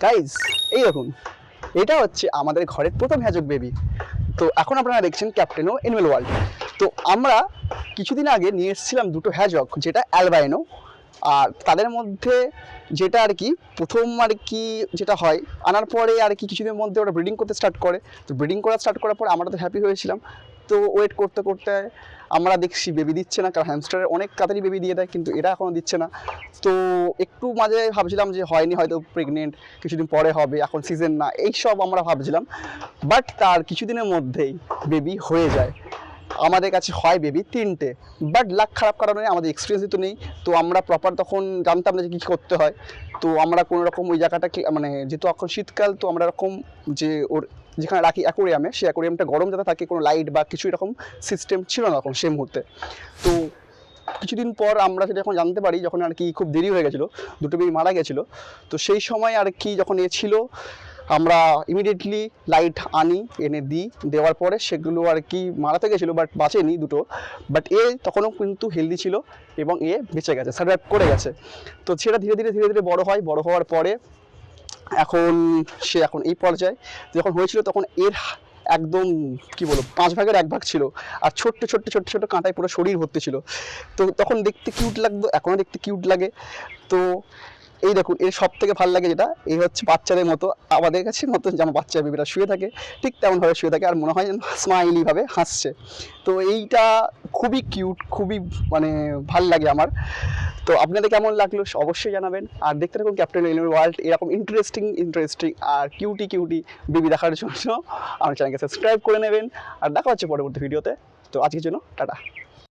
Guys এই দেখুন, এটা হচ্ছে আমাদের ঘরের প্রথম হ্যাজক বেবি তো এখন আপনারা দেখছেন ক্যাপ্টেন ও এনিমেল ওয়ার্ল্ড তো আমরা কিছুদিন আগে নিয়ে এসেছিলাম দুটো হ্যাজক যেটা অ্যালবাইনো আর তাদের মধ্যে যেটা আর কি, প্রথম আর কি যেটা হয়, আনার পরে আর কি কিছুদিনের মধ্যে ওরা ব্রিডিং করতে স্টার্ট করে। তো ব্রিডিং করা স্টার্ট করার পর আমরা তো হ্যাপি হয়েছিলাম। তো ওয়েট করতে করতে আমরা দেখছি বেবি দিচ্ছে না, কারণ হ্যামস্টারের অনেক তাড়াতাড়ি বেবি দিয়ে দেয়, কিন্তু এরা এখনও দিচ্ছে না। তো একটু মাঝে ভাবছিলাম যে হয়নি হয়তো প্রেগনেন্ট কিছুদিন পরে হবে, এখন সিজন না, এইসব আমরা ভাবছিলাম। বাট তার কিছুদিনের মধ্যেই বেবি হয়ে যায়। আমাদের কাছে হয় বেবি তিনটে। বাট লাক খারাপ কারণে আমাদের এক্সপিরিয়েন্স তো নেই। তো আমরা প্রপার তখন জানতাম না যে কী করতে হয়। তো আমরা কোনো রকম ওই জায়গাটাকে মানে যেহেতু এখন শীতকাল, তো আমরা এরকম যে ওর যেখানে রাখি অ্যাকোরিয়ামে সেই অ্যাকোরিয়ামটা গরম যাতে থাকে, কোনো লাইট বা কিছু এরকম সিস্টেম ছিল না তখন সেই মুহূর্তে। তো কিছুদিন পর আমরা সেটা যখন জানতে পারি, যখন আর কি খুব দেরি হয়ে গেছিল, দুটো বেবি মারা গেছিল। তো সেই সময় আর কি যখন এ ছিল আমরা ইমিডিয়েটলি লাইট আনি, এনে দিই। দেওয়ার পরে সেগুলো আর কি মারাতে গেছিল বাট বাঁচেনি দুটো। বাট এ তখনও কিন্তু হেলদি ছিল এবং এ বেঁচে গেছে সার্ভাইভ করে গেছে। তো সেটা ধীরে ধীরে ধীরে ধীরে বড় হয়, বড় হওয়ার পরে এখন সে এখন এই পর্যায়ে। যখন হয়েছিল তখন এর একদম, কি বলব, পাঁচ ভাগের এক ভাগ ছিল। আর ছোট্ট ছোট্ট ছোট্ট ছোট্ট কাঁটায় পুরো শরীর ভর্তি ছিল। তো তখন দেখতে কিউট লাগতো, এখনও দেখতে কিউট লাগে। তো এই দেখুন, এর সব থেকে ভালো লাগে যেটা, এই হচ্ছে বাচ্চাদের মতো, আমাদের কাছে মতো যেমন বাচ্চা বেবিরা শুয়ে থাকে, ঠিক তেমনভাবে শুয়ে থাকে, আর মনে হয় যেন স্মাইলিভাবে হাসছে। তো এইটা খুবই কিউট খুবই মানে ভালো লাগে আমার। তো আপনাদের কেমন লাগল অবশ্যই জানাবেন। আর দেখতে থাকুন ক্যাপ্টেন এলিমেন্ট ওয়ার্ল্ড এরকম ইন্টারেস্টিং ইন্টারেস্টিং আর কিউটি কিউটি বেবি দেখার জন্য আমার চ্যানেলকে সাবস্ক্রাইব করে নেবেন। আর দেখা হচ্ছে পরবর্তী ভিডিওতে তো আজকের জন্য, টাটা।